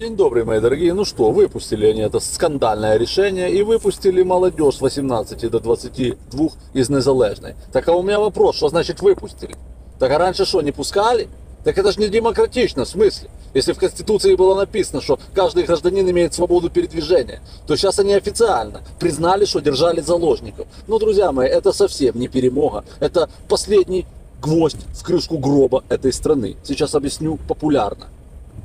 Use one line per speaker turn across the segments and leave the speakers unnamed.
День добрый, мои дорогие. Ну что, выпустили они это скандальное решение и выпустили молодежь с 18 до 22 из незалежной. Так а у меня вопрос, что значит выпустили? Так а раньше что, не пускали? Так это же не демократично, в смысле? Если в Конституции было написано, что каждый гражданин имеет свободу передвижения, то сейчас они официально признали, что держали заложников. Ну, друзья мои, это совсем не перемога. Это последний гвоздь в крышку гроба этой страны. Сейчас объясню популярно.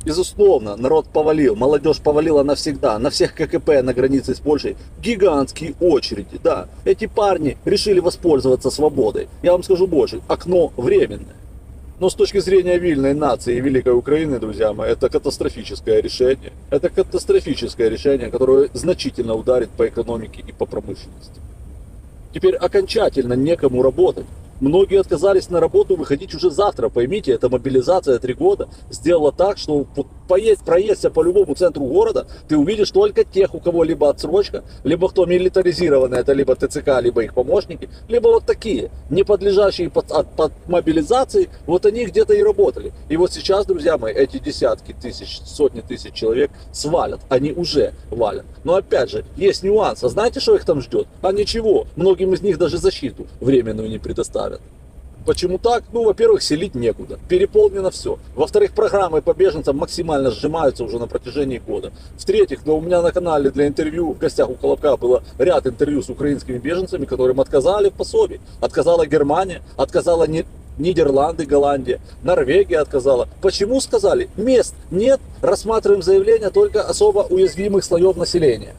Безусловно, народ повалил, молодежь повалила навсегда. На всех ККП на границе с Польшей гигантские очереди. Да, эти парни решили воспользоваться свободой. Я вам скажу больше, окно временное. Но с точки зрения вильной нации и Великой Украины, друзья мои, это катастрофическое решение. Это катастрофическое решение, которое значительно ударит по экономике и по промышленности. Теперь окончательно некому работать. Многие отказались на работу выходить уже завтра. Поймите, эта мобилизация три года сделала так, что поесть, проесться по любому центру города, ты увидишь только тех, у кого либо отсрочка, либо кто милитаризированный, это либо ТЦК, либо их помощники, либо вот такие, не подлежащие под, от, под мобилизации, вот они где-то и работали. И вот сейчас, друзья мои, эти десятки тысяч, сотни тысяч человек свалят. Они уже валят. Но опять же, есть нюанс. А знаете, что их там ждет? А ничего. Многим из них даже защиту временную не предоставят. Почему так? Ну, во-первых, селить некуда. Переполнено все. Во-вторых, программы по беженцам максимально сжимаются уже на протяжении года. В-третьих, ну, у меня на канале для интервью в гостях у Колобка было ряд интервью с украинскими беженцами, которым отказали в пособии. Отказала Германия, отказала не, Нидерланды, Голландия, Норвегия отказала. Почему сказали? Мест нет, рассматриваем заявления только особо уязвимых слоев населения.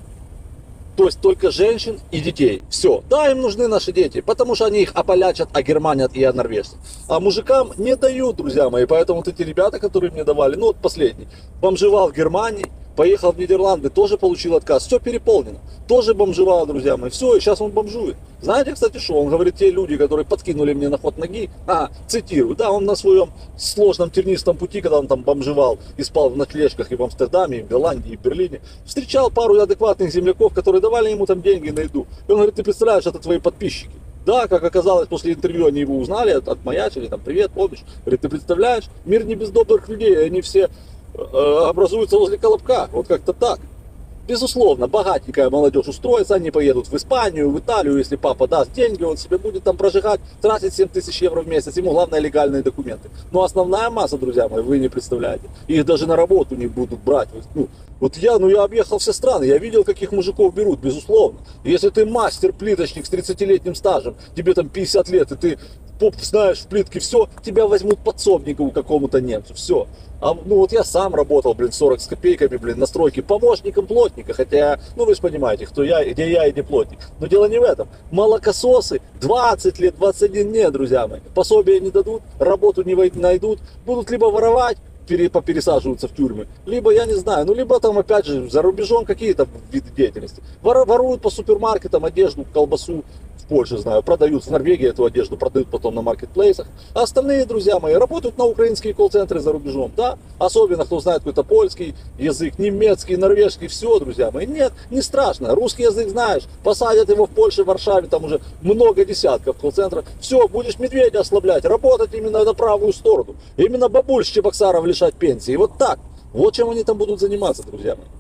То есть только женщин и детей. Все. Да, им нужны наши дети, потому что они их ополячат, огерманят и норвежцев. А мужикам не дают, друзья мои. Поэтому вот эти ребята, которые мне давали, ну вот последний, бомжевал в Германии, поехал в Нидерланды, тоже получил отказ. Все переполнено. Тоже бомжевал, друзья мои. Все, и сейчас он бомжует. Знаете, кстати, что? Он говорит, те люди, которые подкинули мне на ход ноги, а, цитирую, да, он на своем сложном тернистом пути, когда он там бомжевал и спал в ночлежках и в Амстердаме, и в Голландии, и в Берлине, встречал пару адекватных земляков, которые давали ему там деньги на еду. И он говорит, ты представляешь, это твои подписчики. Да, как оказалось, после интервью они его узнали, от, отмаячили, там, привет, помнишь? Говорит, ты представляешь, мир не без добрых людей, они все э, образуются возле Колобка, вот как-то так. Безусловно, богатенькая молодежь устроится, они поедут в Испанию, в Италию, если папа даст деньги, он себе будет там прожигать, тратить 7 тысяч евро в месяц, ему главное легальные документы. Но основная масса, друзья мои, вы не представляете, их даже на работу не будут брать. Ну, вот я, ну я объехал все страны, я видел, каких мужиков берут, безусловно. Если ты мастер-плиточник с 30-летним стажем, тебе там 50 лет, и ты поп знаешь в плитке, все, тебя возьмут подсобнику какому-то немцу, все. А, ну вот я сам работал, блин, 40 с копейками, блин, на стройке помощником плотника, хотя, ну вы же понимаете, кто я, где я и где плотник. Но дело не в этом. Молокососы 20 лет, 21 нет, друзья мои. Пособия не дадут, работу не найдут, будут либо воровать, пере, попересаживаются в тюрьмы, либо, я не знаю, ну, либо там, опять же, за рубежом какие-то виды деятельности. Вор, воруют по супермаркетам одежду, колбасу, Польше знаю, продают в Норвегии эту одежду, продают потом на маркетплейсах. А остальные, друзья мои, работают на украинские колл-центры за рубежом, да? Особенно, кто знает какой-то польский язык, немецкий, норвежский, все, друзья мои. Нет, не страшно, русский язык знаешь, посадят его в Польше, в Варшаве, там уже много десятков колл-центров. Все, будешь медведя ослаблять, работать именно на правую сторону. Именно бабуль с Чебоксаров лишать пенсии. Вот так. Вот чем они там будут заниматься, друзья мои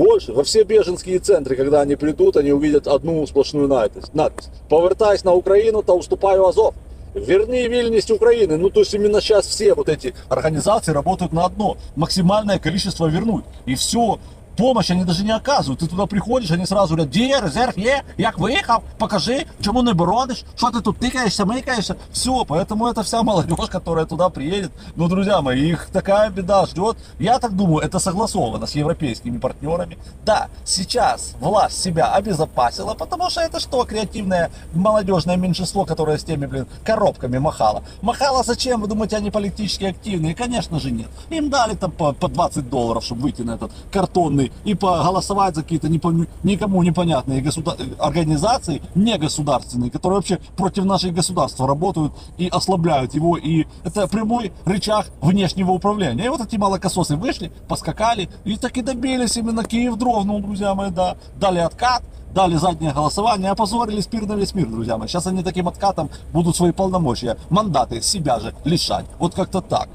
больше. Во все беженские центры, когда они придут, они увидят одну сплошную надпись. надпись. Повертаясь на Украину, то уступаю Азов. Верни вильность Украины. Ну, то есть именно сейчас все вот эти организации работают на одно. Максимальное количество вернуть. И все помощь они даже не оказують. Ти туди приходиш, вони сразу говорять, де резерв є, як виїхав, покажи, чому не борониш, що ти тут тикаєшся, микаєшся. Все, поэтому это вся молодежь, которая туда приедет. Ну, друзья мои, их такая беда ждет. Я так думаю, это согласовано с европейскими партнерами. Да, сейчас власть себя обезопасила, потому что это что, креативное молодежное меньшинство, которое с теми, блин, коробками махало. Махало зачем? Вы думаете, они политически активные? Конечно же нет. Им дали там по, по 20 долларов, чтобы выйти на этот картонный и проголосовать за какие-то никому непонятные государ... организации, не государственные, которые вообще против нашего государства работают и ослабляют его. И это прямой рычаг внешнего управления. И вот эти молокососы вышли, поскакали и так и добились именно Киев дрогнул, друзья мои, да. Дали откат, дали заднее голосование, опозорили спир на весь мир, друзья мои. Сейчас они таким откатом будут свои полномочия, мандаты себя же лишать. Вот как-то так.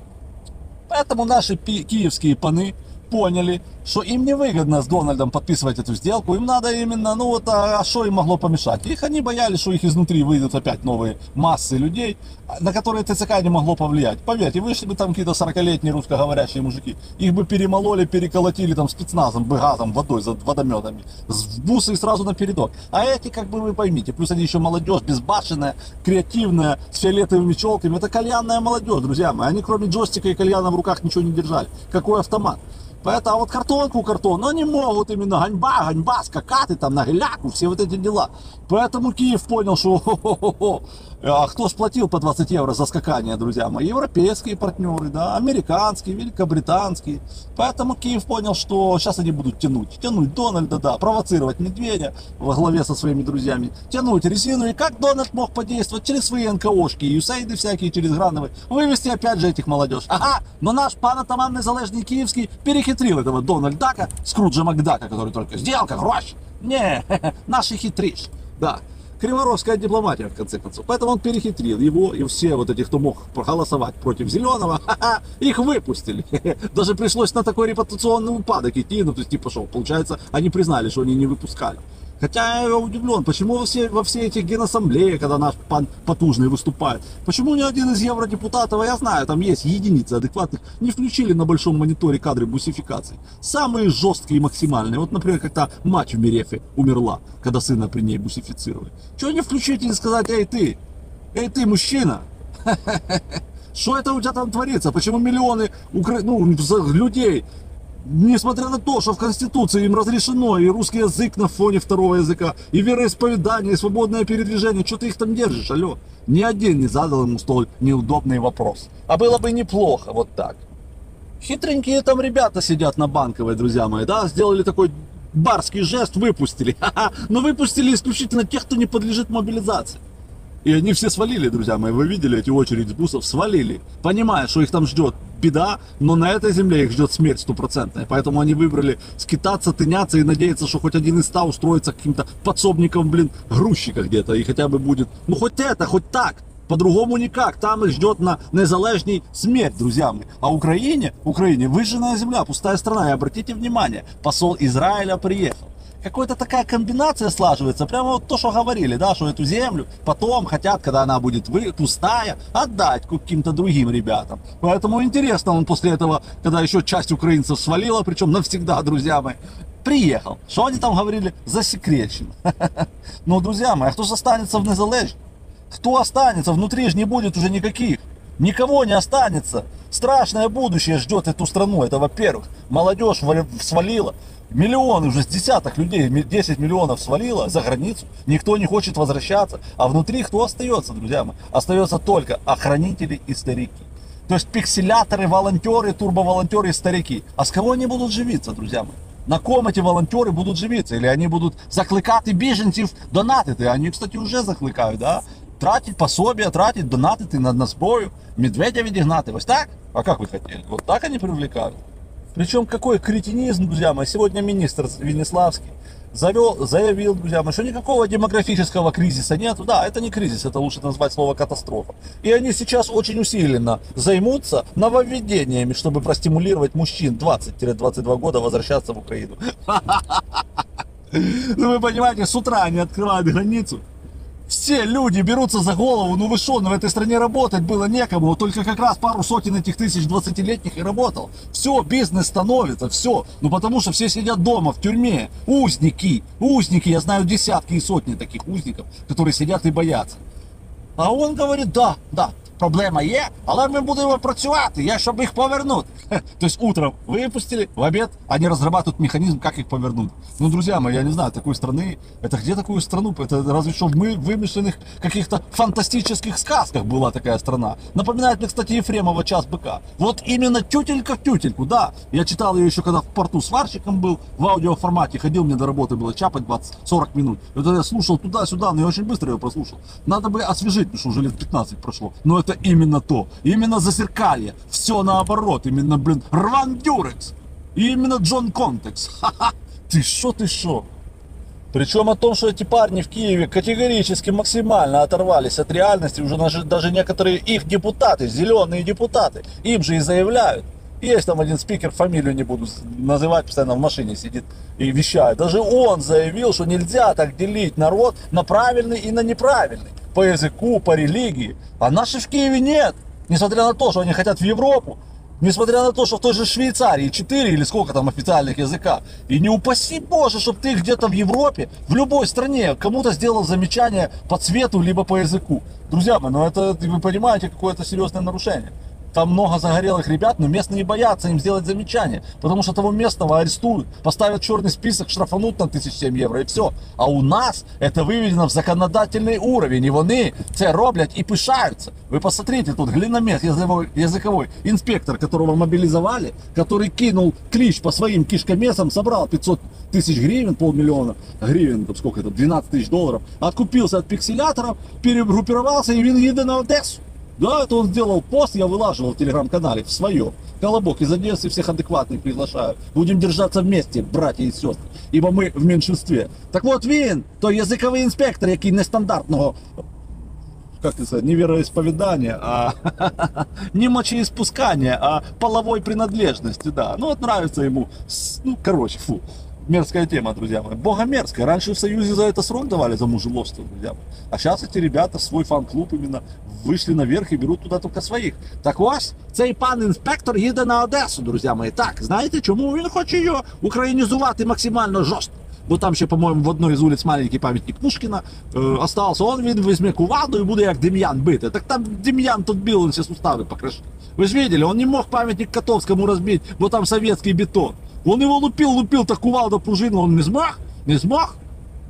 Поэтому наши киевские паны поняли, что им невыгодно с Дональдом подписывать эту сделку, им надо именно, ну вот, а, а что им могло помешать? Их они боялись, что их изнутри выйдут опять новые массы людей, на которые ТЦК не могло повлиять. Поверьте, вышли бы там какие-то 40-летние русскоговорящие мужики, их бы перемололи, переколотили там спецназом, бы газом, водой, за водометами, в бусы и сразу на передок. А эти, как бы вы поймите, плюс они еще молодежь, безбашенная, креативная, с фиолетовыми челками, это кальянная молодежь, друзья мои. Они кроме джойстика и кальяна в руках ничего не держали. Какой автомат? Поэтому а вот картонку картон, но они могут именно ганьба, ганьба, скакаты там на геляку, все вот эти дела. Поэтому Киев понял, что а кто сплатил по 20 евро за скакание, друзья мои? Европейские партнеры, да, американские, великобританские. Поэтому Киев понял, что сейчас они будут тянуть. Тянуть Дональда, да, провоцировать Медведя во главе со своими друзьями. Тянуть резину. И как Дональд мог подействовать? Через свои НКОшки, юсейды всякие, через Грановы. Вывести опять же этих молодежь. Ага, но наш пан атаман незалежный киевский перехитрил этого Дональдака, Скруджа Макдака, который только сделка, гроши. Не, наши хитришь. Да, криворовская дипломатия, в конце концов. Поэтому он перехитрил его, и все вот эти, кто мог проголосовать против Зеленого, их выпустили. Даже пришлось на такой репутационный упадок идти, ну, то есть, типа, что, получается, они признали, что они не выпускали. Хотя я удивлен, почему во все, во все эти генассамблеи, когда наш пан Потужный выступает, почему ни один из евродепутатов, а я знаю, там есть единицы адекватных, не включили на большом мониторе кадры бусификации. Самые жесткие и максимальные. Вот, например, как-то мать в Мерефе умерла, когда сына при ней бусифицировали. Чего не включить и сказать, эй ты, эй ты, мужчина, что это у тебя там творится? Почему миллионы укра... ну, людей Несмотря на то, что в Конституции им разрешено и русский язык на фоне второго языка, и вероисповедание, и свободное передвижение, что ты их там держишь, алло? Ни один не задал ему столь неудобный вопрос. А было бы неплохо вот так. Хитренькие там ребята сидят на банковой, друзья мои, да, сделали такой барский жест, выпустили. Но выпустили исключительно тех, кто не подлежит мобилизации. И они все свалили, друзья мои. Вы видели эти очереди бусов? Свалили. Понимая, что их там ждет беда, но на этой земле их ждет смерть стопроцентная. Поэтому они выбрали скитаться, тыняться и надеяться, что хоть один из ста устроится каким-то подсобником, блин, грузчика где-то. И хотя бы будет, ну хоть это, хоть так. По-другому никак. Там их ждет на незалежній смерть, друзья мои. А Украине, Украине выжженная земля, пустая страна. И обратите внимание, посол Израиля приехал какая-то такая комбинация слаживается, прямо вот то, что говорили, да, что эту землю потом хотят, когда она будет вы, пустая, отдать каким-то другим ребятам. Поэтому интересно, он после этого, когда еще часть украинцев свалила, причем навсегда, друзья мои, приехал. Что они там говорили? Засекречено. Ну, друзья мои, а кто останется в Незалежье? Кто останется? Внутри же не будет уже никаких. Никого не останется. Страшное будущее ждет эту страну. Это во-первых. Молодежь свалила. Миллионы уже с десяток людей, 10 миллионов свалило за границу. Никто не хочет возвращаться. А внутри кто остается, друзья мои? Остается только охранители и старики. То есть пикселяторы, волонтеры, турбоволонтеры и старики. А с кого они будут живиться, друзья мои? На ком эти волонтеры будут живиться? Или они будут закликати біженців донатити? Они, кстати, уже закликають, да? Тратить пособия, тратить, донатити на, на зброю, медведя відігнати. Ось так? А как вы хотели? Вот так они привлекают. Причем какой кретинизм, друзья мои. Сегодня министр Венеславский завел, заявил, друзья мои, что никакого демографического кризиса нет. Да, это не кризис, это лучше назвать слово катастрофа. И они сейчас очень усиленно займутся нововведениями, чтобы простимулировать мужчин 20-22 года возвращаться в Украину. Ну вы понимаете, с утра они открывают границу, все люди берутся за голову, ну вы что, ну в этой стране работать было некому, только как раз пару сотен этих тысяч 20-летних и работал. Все, бизнес становится, все. Ну потому что все сидят дома, в тюрьме. Узники, узники, я знаю десятки и сотни таких узников, которые сидят и боятся. А он говорит, да, да, проблема є, але ми будемо працювати, я щоб їх повернути. То есть утром выпустили, в обед они разрабатывают механизм, как их повернуть. Ну, друзья мои, я не знаю, такой страны, это где такую страну? Это разве что в мы вымышленных каких-то фантастических сказках была такая страна. Напоминает мне, кстати, Ефремова «Час быка». Вот именно тютелька в тютельку, да. Я читал ее еще, когда в порту сварщиком был, в аудиоформате, ходил мне до работы, было чапать 20-40 минут. И вот я слушал туда-сюда, но я очень быстро ее прослушал. Надо бы освежить, потому что уже лет 15 прошло. Но это именно то. Именно зазеркалье. Все наоборот. Именно, блин, Рван Дюрекс. И именно Джон Контекс. Ха-ха. Ты шо, ты шо? Причем о том, что эти парни в Киеве категорически максимально оторвались от реальности, уже даже, даже некоторые их депутаты, зеленые депутаты, им же и заявляют. Есть там один спикер, фамилию не буду называть, постоянно в машине сидит и вещает. Даже он заявил, что нельзя так делить народ на правильный и на неправильный. По языку, по религии. А наших в Киеве нет. Несмотря на то, что они хотят в Европу, Несмотря на то, что в той же Швейцарии 4 или сколько там официальных языка. И не упаси Боже, чтобы ты где-то в Европе, в любой стране, кому-то сделал замечание по цвету, либо по языку. Друзья мои, ну это, вы понимаете, какое-то серьезное нарушение. Там много загорелых ребят, но местные боятся им сделать замечание, потому что того местного арестуют, поставят в черный список, штрафанут на 1007 евро и все. А у нас это выведено в законодательный уровень, и вони це роблять і пишаються. Вы посмотрите, тут глиномет, языковой, языковой инспектор, которого мобилизовали, который кинул клич по своим кишкомесам, собрал 500 тысяч гривен, полмиллиона гривен, там сколько это, 12 тысяч долларов, откупился от пикселяторов, перегруппировался и він їде на Одессу. Да, это он сделал пост, я вылаживал в телеграм-канале, в своем. Колобок из Одессы всех адекватных приглашаю. Будем держаться вместе, братья и сестры, ибо мы в меньшинстве. Так вот він, той язиковий інспектор, який нестандартного как это не вероисповедания, а не мочеиспускания, а половой принадлежности, да. Ну вот нравится ему, ну короче, фу Мерзкая тема, друзья мои. Богомерзкая. Раньше в Союзе за это срок давали, за мужеловство, друзья мои. А сейчас эти ребята в свой фан-клуб именно вышли наверх и берут туда только своїх. Так ось, цей пан інспектор їде на Одесу, друзі мої. Так, знаєте, чому він хоче його українізувати максимально жорстко? Бо там ще, по-моєму, в одной із вулиць маленький пам'ятник Пушкіна е, остався. Он він візьме куваду і буде як Дем'ян бити. Так там Дем'ян тут бил, он всі сустави покришив. Ви ж видели, он не мог памятник Котовскому разбить, бо там советский бетон. Он его лупил, лупил, так кувалда пружина, он не смог, не смог.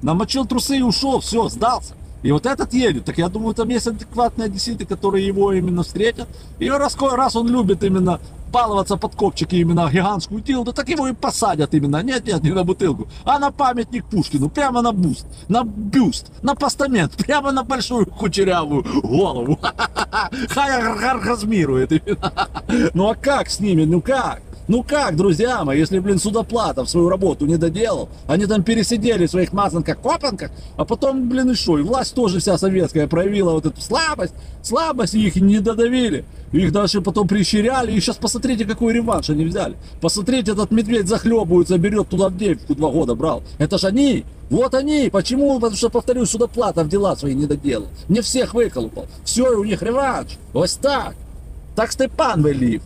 Намочил трусы и ушел, все, сдался. И вот этот едет. Так я думаю, там есть адекватные одесситы, которые его именно встретят. И раз, раз он любит именно баловаться под копчики, именно гигантскую тилду, так его и посадят именно. Нет, нет, не на бутылку, а на памятник Пушкину, прямо на буст, на бюст, на постамент, прямо на большую кучерявую голову. Хай оргазмирует именно. Ну а как с ними, ну как? Ну как, друзья мои, если, блин, Судоплатов свою работу не доделал, они там пересидели в своих мазанках-копанках, а потом, блин, и что, и власть тоже вся советская проявила вот эту слабость, слабость, и их не додавили, их даже потом прищеряли, и сейчас посмотрите, какой реванш они взяли. Посмотрите, этот медведь захлебывается, берет туда в девку два года брал. Это ж они, вот они, почему? Потому что, повторюсь, Судоплатов дела свои не доделал, не всех выколупал, все, и у них реванш, вот так. Так Степан велів.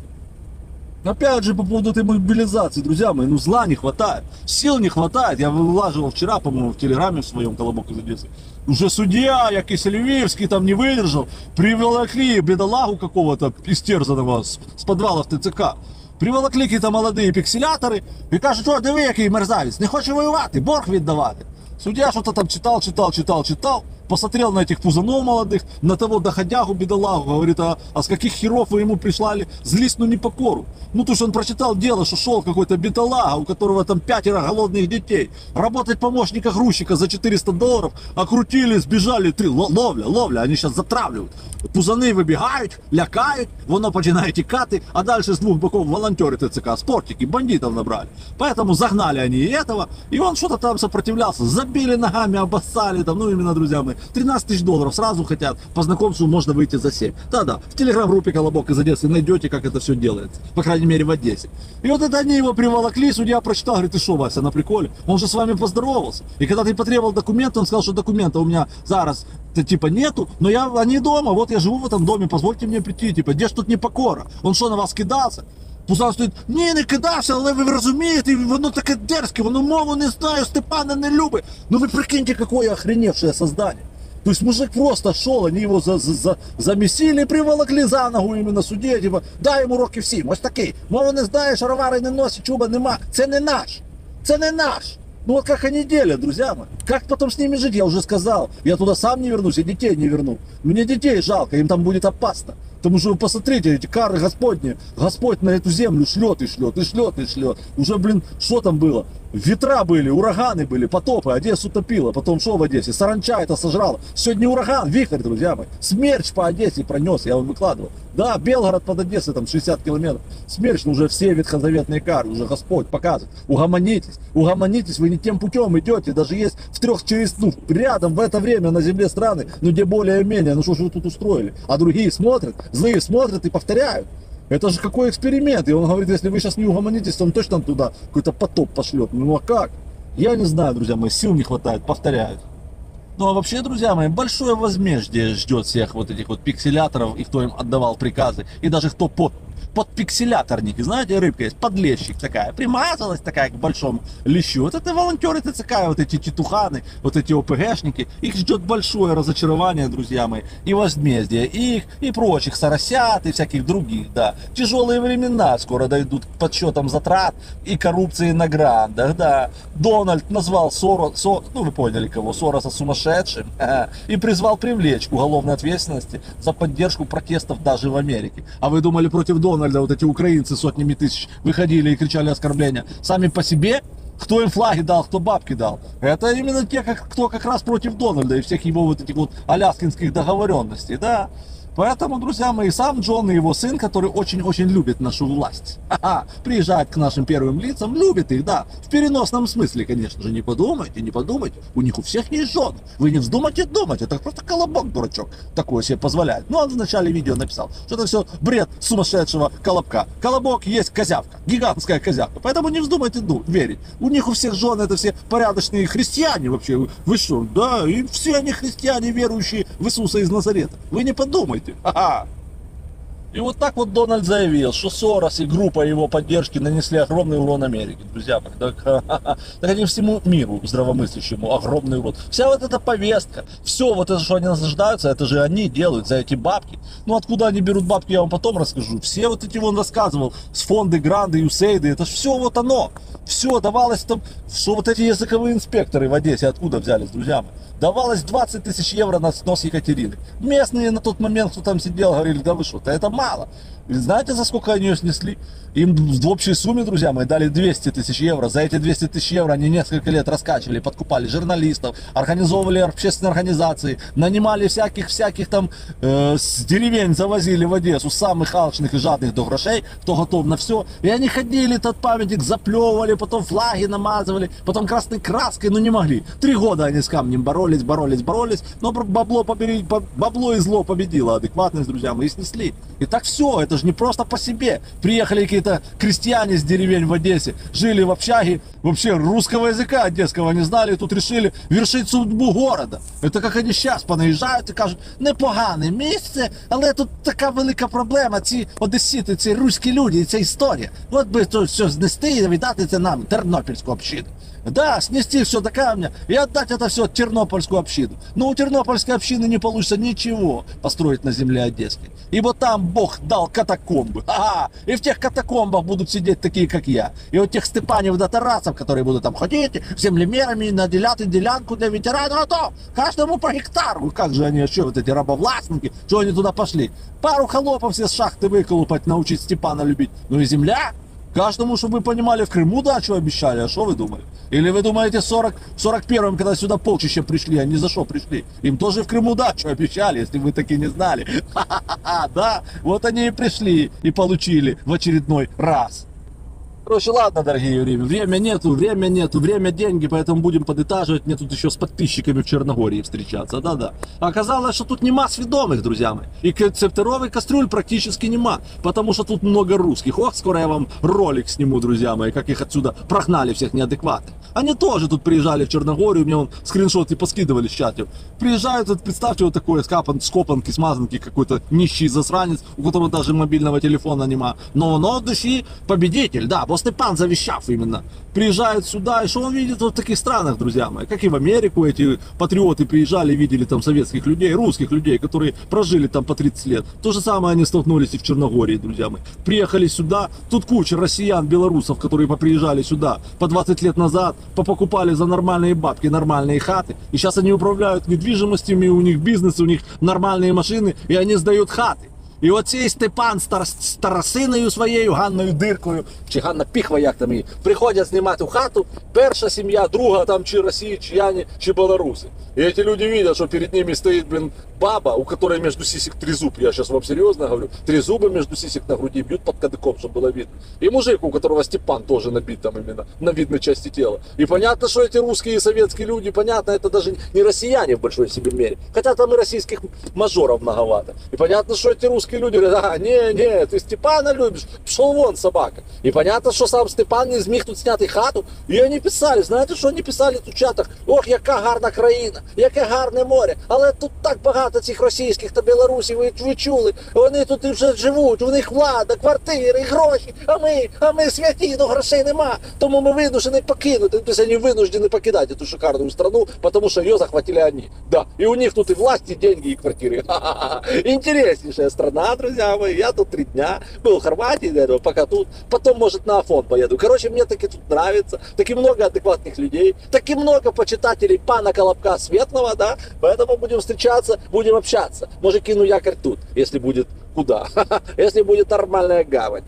Опять же, по поводу этой мобилизации, друзья мои, ну зла не хватает, сил не хватает. Я вылаживал вчера, по-моему, в телеграме в своем колобок из Одессы. Уже судья, якийсь Львівський там не выдержал, приволокли бедолагу какого-то истерзанного с, с подвала в ТЦК. Приволокли какие-то молодые пикселяторы і кажуть, що диви, який мерзавець, не хоче воювати, борг віддавати. Судья что-то там читал, читал, читал, читал, посмотрел на этих пузанов молодых, на того доходягу бедолагу, говорит, а, а с каких херов вы ему прислали злистную непокору? Ну, то, что он прочитал дело, что шел какой-то бедолага, у которого там пятеро голодных детей, работать помощника грузчика за 400 долларов, окрутили, сбежали, три, Ло- ловля, ловля, они сейчас затравливают. Пузани вибігають, лякають, воно починає тікати, а дальше с двух боков волонтеры ТЦК, спортики, бандитов набрали. Поэтому загнали они и этого, и он что-то там сопротивлялся, забили ногами, обоссали, там, ну именно, друзья мои, 13 тысяч долларов сразу хотят, по знакомству можно выйти за 7. Да-да, в телеграм-группе Колобок из Одессы найдете, как это все делается, по крайней мере в Одессе. И вот это они его приволокли, судья прочитал, говорит, ты что, Вася, на приколе? Он же с вами поздоровался. И когда ты потребовал документы, он сказал, что документа у меня зараз т- типа нету, но я, они дома, вот я живу в этом доме, позвольте мне прийти, типа, где ж тут непокора? Он что, на вас кидался? Пузан стоїть, ні, не кидався, але ви розумієте, воно таке дерзке, воно мову не знає, Степана не любить. Ну ви прикиньте, какое охреневшее создание. То есть мужик просто шел, они его за, за, за, замесили, приволокли за ногу іменно судді, типа, дай йому років сім, ось такий. Мову не знає, шаровари не носить, чуба нема. Це не наш. Це не наш. Ну вот как они делят, друзья мои. Как потом с ними жить, я уже сказал. Я туда сам не вернусь, и детей не верну. Мне детей жалко, им там будет опасно. Потому что вы посмотрите, эти кары Господни, Господь на эту землю шлет и шлет, и шлет, и шлет. Уже, блин, что там было? Ветра были, ураганы были, потопы, Одессу топило, потом что в Одессе? Саранча это сожрало. Сегодня ураган, вихрь, друзья мои. Смерч по Одессе пронес, я вам выкладывал. Да, Белгород под Одессой, там 60 километров. Смерч, ну, уже все ветхозаветные кары, уже Господь показывает. Угомонитесь, угомонитесь, вы не тем путем идете. Даже есть в трех через, ну, рядом в это время на земле страны, ну, где более-менее, ну, что же вы тут устроили? А другие смотрят, злые смотрят и повторяют. Это же какой эксперимент? И он говорит, если вы сейчас не угомонитесь, то он точно туда какой-то потоп пошлет. Ну а как? Я не знаю, друзья мои, сил не хватает, повторяю. Ну а вообще, друзья мои, большое возмездие ждет всех вот этих вот пикселяторов и кто им отдавал приказы, и даже кто под подпикселяторники, знаете, рыбка есть, подлещик такая, примазалась такая к большому лещу. Вот это волонтеры ТЦК, вот эти титуханы, вот эти ОПГшники, их ждет большое разочарование, друзья мои, и возмездие их, и прочих соросят, и всяких других, да. Тяжелые времена скоро дойдут к подсчетам затрат и коррупции на грандах, да. Дональд назвал Соро, Со, ну вы поняли кого, Сороса сумасшедшим, и призвал привлечь к уголовной ответственности за поддержку протестов даже в Америке. А вы думали против Дональда вот эти украинцы сотнями тысяч выходили и кричали оскорбления сами по себе? Кто им флаги дал, кто бабки дал? Это именно те, кто как раз против Дональда и всех его вот этих вот аляскинских договоренностей, да? Поэтому, друзья мои, сам Джон и его сын, который очень-очень любит нашу власть, ха-ха, приезжает к нашим первым лицам, любит их, да, в переносном смысле, конечно же, не подумайте, не подумайте, у них у всех есть жены, вы не вздумайте думать, это просто колобок, дурачок, такое себе позволяет. Ну, он в начале видео написал, что это все бред сумасшедшего колобка. Колобок есть козявка, гигантская козявка, поэтому не вздумайте ду- верить. У них у всех жены это все порядочные христиане вообще, вы что, да, и все они христиане, верующие в Иисуса из Назарета. Вы не подумайте. Ха-ха. И вот так вот Дональд заявил, что Сорос и группа его поддержки нанесли огромный урон Америке, друзья мои. Так, так они всему миру здравомыслящему огромный урон. Вся вот эта повестка, все вот это, что они наслаждаются, это же они делают за эти бабки. Ну откуда они берут бабки, я вам потом расскажу. Все вот эти он рассказывал, с фонды, гранды, юсейды, это все вот оно. Все давалось там, что вот эти языковые инспекторы в Одессе откуда взялись, друзья мои. Давалось 20 тысяч евро на снос Екатерины. Местные на тот момент, кто там сидел, говорили, да вы что, да это мало. Знаете, за сколько они ее снесли? Им в общей сумме, друзья мои, дали 200 тысяч евро. За эти 200 тысяч евро они несколько лет раскачивали, подкупали журналистов, организовывали общественные организации, нанимали всяких-всяких там э, с деревень завозили в Одессу самых алчных и жадных до грошей, кто готов на все. И они ходили, этот памятник заплевывали, потом флаги намазывали, потом красной краской, но не могли. Три года они с камнем боролись, боролись, боролись, но бабло, побери, бабло и зло победило, адекватность, друзья мои, снесли. И так все, это же не просто по себе. Приехали какие-то крестьяне с деревень в Одессе, жили в общаге, вообще русского языка одесского не знали, тут решили вершить судьбу города. Это как они зараз понаїжджають і кажуть, непогане місце, але тут така велика проблема. Ці одесіти, ці руські люди, ця історія. От би то все знести і віддати це нам, тернопільську общину. Да, снести все до камня и отдать это все Тернопольскую общину. Но у Тернопольской общины не получится ничего построить на земле Одесской. Ибо там Бог дал катакомбы. Ага, и в тех катакомбах будут сидеть такие, как я. И вот тех Степанев да Тарасов, которые будут там ходить, землемерами наделят и делянку для ветеранов, а то каждому по гектару. Как же они, что вот эти рабовластники, что они туда пошли? Пару холопов все с шахты выколупать, научить Степана любить. Ну и земля, Каждому, чтобы вы понимали, в Крыму дачу обещали, а что вы думали? Или вы думаете, в 40, 41-м, когда сюда полчища пришли, они за что пришли? Им тоже в Крыму дачу обещали, если вы таки не знали. Ха-ха-ха, да, вот они и пришли и получили в очередной раз. Короче, ладно, дорогие время, время нету, время нету, время деньги, поэтому будем подытаживать. Мне тут еще с подписчиками в Черногории встречаться, да-да. Оказалось, что тут нема сведомых, друзья мои. И концепторовый кастрюль практически нема, потому что тут много русских. Ох, скоро я вам ролик сниму, друзья мои, как их отсюда прогнали всех неадекватных. Они тоже тут приезжали в Черногорию, мне вон скриншоты поскидывали с чатов. Приезжают, вот представьте, вот такой скапан, скопанки, смазанки, какой-то нищий засранец, у которого даже мобильного телефона нема. Но, в души победитель, да, бо Степан завещав именно. Приезжает сюда, и что он видит вот в таких странах, друзья мои, как и в Америку эти патриоты приезжали, видели там советских людей, русских людей, которые прожили там по 30 лет. То же самое они столкнулись и в Черногории, друзья мои. Приехали сюда, тут куча россиян, белорусов, которые поприезжали сюда по 20 лет назад, попокупали за нормальные бабки нормальные хаты, и сейчас они управляют недвижимостями, у них бизнес, у них нормальные машины, и они сдают хаты. І оцей Степан стар, старосиною своєю, Ганною Диркою, чи Ганна Піхва, як там її, приходять знімати в хату, перша сім'я, друга там чи Росії, чи Яні, чи Білоруси. І ці люди бачать, що перед ними стоїть, блін, баба, у которой между сисек три зуб, я сейчас вам серьезно говорю, три зуба между сисек на груди бьют под кадыком, чтобы было видно. И мужик, у которого Степан тоже набит там именно на видной части тела. И понятно, что эти русские и советские люди, понятно, это даже не россияне в большой себе мере. Хотя там и российских мажоров многовато. И понятно, что эти русские люди говорят, а, не, не, ты Степана любишь, пошел вон, собака. И понятно, що сам Степан не зміг тут зняти хату. І вони писали, знаєте, що вони писали тут в чатах? Ох, яка гарна країна, яке гарне море. Але тут так багато цих російських та білорусів, ви, ви чули. Вони тут вже живуть, у них влада, квартири, гроші. А ми, а ми святі, ну грошей нема. Тому ми винуждені покинути. Тобто вони винуждені покидати цю шикарну страну, тому що її захватили вони. Да. І у них тут і власть, і деньги, і квартири. Ха-ха-ха. Интереснейшая страна, друзья мои. Я тут три дня. Был в Хорватии до этого, пока тут. Потом, может, на Афон поеду. Короче, мне таки тут нравится. Таки много адекватных людей. Таки много почитателей пана Колобка Светлого, да. Поэтому будем встречаться, будем общаться. Может, кину якорь тут, если будет куда. Если будет нормальная гавань.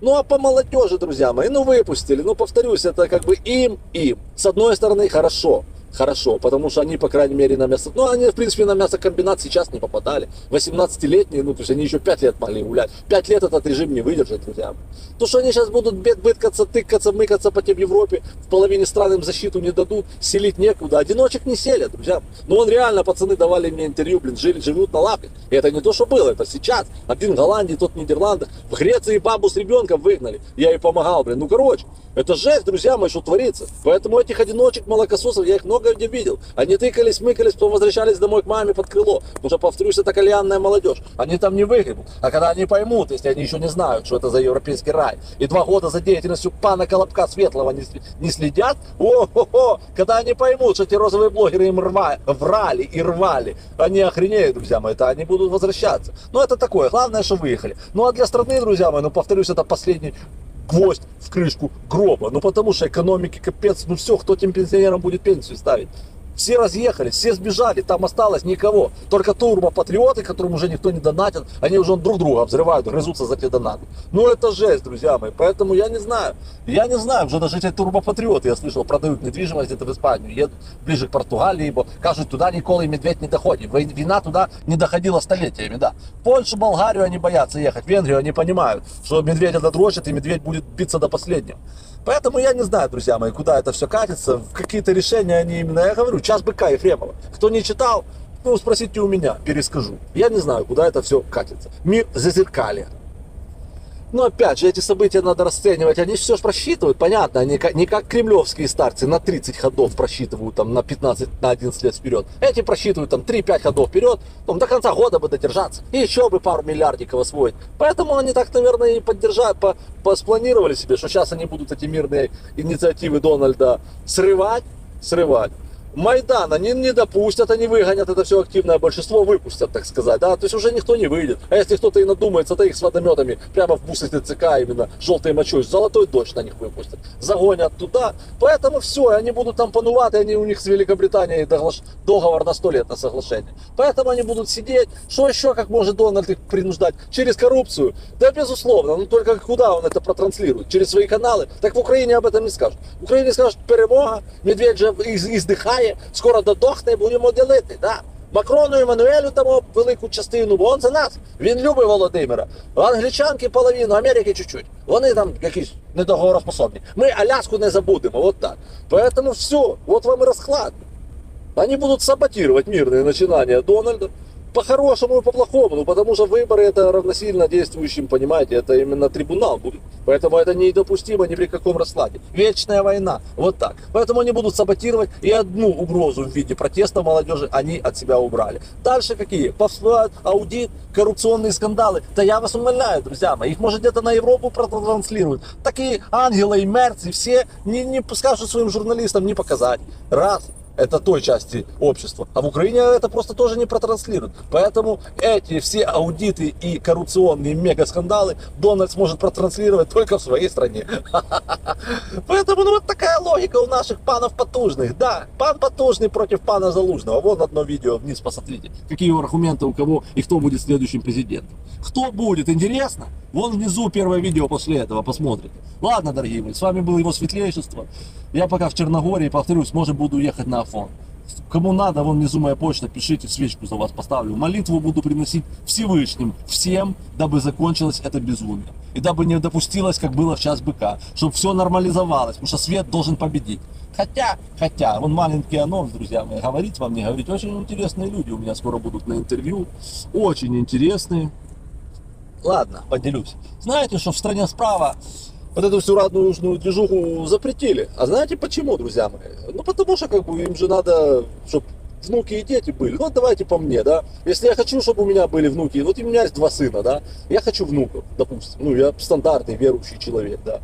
Ну а по молодежи, друзья мои, ну выпустили, ну повторюсь, это как бы им, им. С одной стороны, хорошо, хорошо, потому что они, по крайней мере, на мясо, ну они, в принципе, на мясокомбинат сейчас не попадали. 18-летние, ну то есть они еще 5 лет могли гулять. 5 лет этот режим не выдержит, друзья. То, что они сейчас будут бед- быткаться, тыкаться, мыкаться по тем Европе, в половине стран им защиту не дадут, селить некуда. Одиночек не селят, друзья. Ну он реально, пацаны давали мне интервью, блин, жили, живут на лапе. И это не то, что было, это сейчас. Один в Голландии, тот в Нидерландах. В Греции бабу с ребенком выгнали. Я ей помогал, блин. Ну, короче, это жесть, друзья мои, что творится. Поэтому этих одиночек молокососов, я их много где видел. Они тыкались, мыкались, потом возвращались домой к маме под крыло. Что, повторюсь, это кальянная молодежь. Они там не выгребут. А когда они поймут, если они еще не знают, что это за европейский рай, и два года за деятельностью пана Колобка Светлого не, не следят, о-хо-хо, когда они поймут, что эти розовые блогеры им рва- врали и рвали, они охренеют, друзья мои, это они будут возвращаться. Ну, это такое. Главное, что выехали. Ну, а для страны, друзья мои, ну, повторюсь, это последний гвоздь в крышку гроба. Ну потому что экономики капец, ну все, кто тем пенсионерам будет пенсию ставить? Все разъехались, все сбежали, там осталось никого. Только турбо-патриоты, которым уже никто не донатит, они уже друг друга взрывают, грызутся за те донаты. Ну это жесть, друзья мои, поэтому я не знаю. Я не знаю, уже даже эти турбопатриоты, я слышал, продают недвижимость где-то в Испанию, едут ближе к Португалии, бо кажуть, туда ніколи медведь не доходит. Війна туда не доходила столетиями, да. Польшу, Болгарию они боятся ехать, Венгрию они понимают, что медведя додрочат и медведь будет биться до последнего. Поэтому я не знаю, друзья мои, куда это все катится, какие-то решения они именно, я говорю, час быка Ефремова. Кто не читал, ну, спросите у меня, перескажу. Я не знаю, куда это все катится. Мир зазеркалья. Но опять же, эти события надо расценивать, они все же просчитывают, понятно, они не как кремлевские старцы на 30 ходов просчитывают там на 15, на 11 лет вперед. Эти просчитывают там 3-5 ходов вперед, ну, до конца года бы додержаться, и еще бы пару миллиардиков освоить. Поэтому они так, наверное, и поддержали, по, по- спланировали себе, что сейчас они будут эти мирные инициативы Дональда срывать, срывать. Майдан они не допустят, они выгонят это все активное большинство, выпустят, так сказать, да, то есть уже никто не выйдет. А если кто-то и надумается, то их с водометами прямо в бусы ТЦК именно желтой мочой, золотой дождь на них выпустят, загонят туда. Поэтому все, они будут там панувати, они у них с Великобританией доглаш- договор на 100 лет на соглашение. Поэтому они будут сидеть, что еще, как может Дональд их принуждать? Через коррупцию? Да, безусловно, но только куда он это протранслирует? Через свои каналы? Так в Украине об этом не скажут. В Україні скажуть перемога, медведь же із- іздихає, скоро додохне, будемо ділити. Да. Макрону Мануелю дамо велику частину, бо он за нас. Він любить Володимира. Англічанки половину, Америки чуть-чуть. Вони там якісь недоговороспособні. Ми Аляску не забудемо, от так. Поэтому все, от вам і розклад. Они будуть саботировать мирные начинания Дональда. По-хорошему и по-плохому, ну, потому что выборы это равносильно действующим, понимаете, это именно трибунал будет. Поэтому это недопустимо ни при каком раскладе. Вечная война, вот так. Поэтому они будут саботировать, и одну угрозу в виде протеста молодежи они от себя убрали. Дальше какие? Повсплывают аудит, коррупционные скандалы. Да я вас умоляю, друзья мои, их может где-то на Европу протранслируют. Такие Ангела и Мерц, все не, не скажут своим журналистам не показать. Раз это той части общества. А в Украине это просто тоже не протранслируют. Поэтому эти все аудиты и коррупционные мегаскандалы Дональд сможет протранслировать только в своей стране. Поэтому ну, вот такая логика у наших панов потужных. Да, пан потужный против пана Залужного. Вон одно видео вниз посмотрите. Какие аргументы у кого и кто будет следующим президентом. Кто будет, интересно? Вон внизу первое видео после этого, посмотрите. Ладно, дорогие мои, с вами был его светлейшество. Я пока в Черногории, повторюсь, может буду ехать на Афон. Кому надо, вон внизу моя почта, пишите, свечку за вас поставлю. Молитву буду приносить Всевышним всем, дабы закончилось это безумие. И дабы не допустилось, как было в час быка. Чтобы все нормализовалось, потому что свет должен победить. Хотя, хотя, вон маленький анонс, друзья мои, говорить вам, не говорить. Очень интересные люди у меня скоро будут на интервью. Очень интересные. Ладно, поделюсь. Знаете, что в стране справа вот эту всю радужную движуху запретили. А знаете почему, друзья мои? Ну, потому что, как бы, им же надо, чтобы внуки и дети были. Ну, давайте по мне, да. Если я хочу, чтобы у меня были внуки, вот у меня есть два сына, да. Я хочу внуков, допустим. Ну, я стандартный верующий человек, да.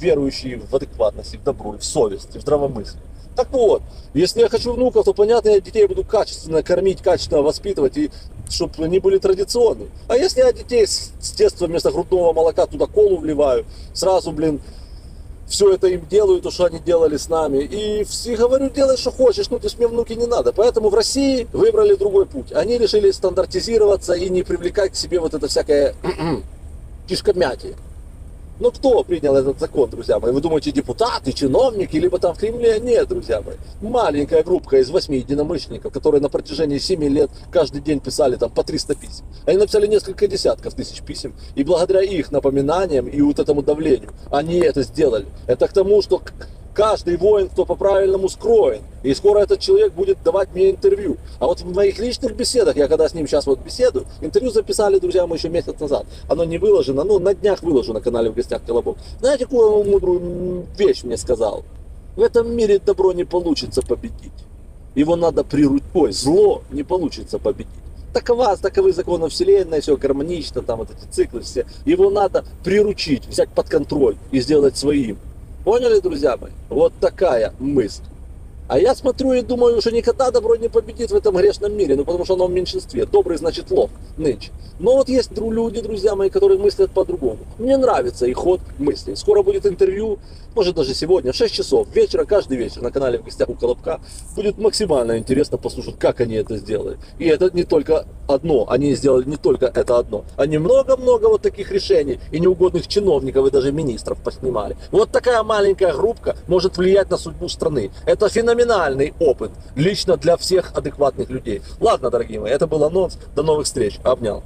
Верующий в адекватность, в добро, в совесть, в здравомыслие. Так вот, если я хочу внуков, то понятно, я детей буду качественно кормить, качественно воспитывать, и чтобы они были традиционные. А если я детей с, с детства вместо грудного молока туда колу вливаю, сразу, блин, все это им делаю, то, что они делали с нами. И все говорю, делай, что хочешь, ну, то есть мне внуки не надо. Поэтому в России выбрали другой путь. Они решили стандартизироваться и не привлекать к себе вот это всякое кишкомятие. Ну кто принял этот закон, друзья мои? Вы думаете, депутаты, чиновники, либо там в Кремле? Нет, друзья мои. Маленькая группа из восьми единомышленников, которые на протяжении семи лет каждый день писали там по 300 писем. Они написали несколько десятков тысяч писем. И благодаря их напоминаниям и вот этому давлению они это сделали. Это к тому, что каждый воин, кто по-правильному скроен. И скоро этот человек будет давать мне интервью. А вот в моих личных беседах, я когда с ним сейчас вот беседую, интервью записали, друзья, мы еще месяц назад. Оно не выложено, ну, на днях выложу на канале в гостях Колобок. Знаете, какую он мудрую вещь мне сказал? В этом мире добро не получится победить. Его надо приручить. Ой, зло не получится победить. Такова, таковы законы Вселенной, все гармонично, там вот эти циклы все. Его надо приручить, взять под контроль и сделать своим. Поняли, друзья мои? Вот такая мысль. А я смотрю и думаю, что никогда добро не победит в этом грешном мире, ну потому что оно в меньшинстве. Добрый значит лох нынче. Но вот есть люди, друзья мои, которые мыслят по-другому. Мне нравится их ход мыслей. Скоро будет интервью, может даже сегодня, в 6 часов вечера, каждый вечер на канале в гостях у Колобка. Будет максимально интересно послушать, как они это сделали. И это не только одно, они сделали не только это одно. Они много-много вот таких решений и неугодных чиновников и даже министров поснимали. Вот такая маленькая группка может влиять на судьбу страны. Это феноменальный опыт, лично для всех адекватных людей. Ладно, дорогие мои, это был анонс. До новых встреч. Обнял.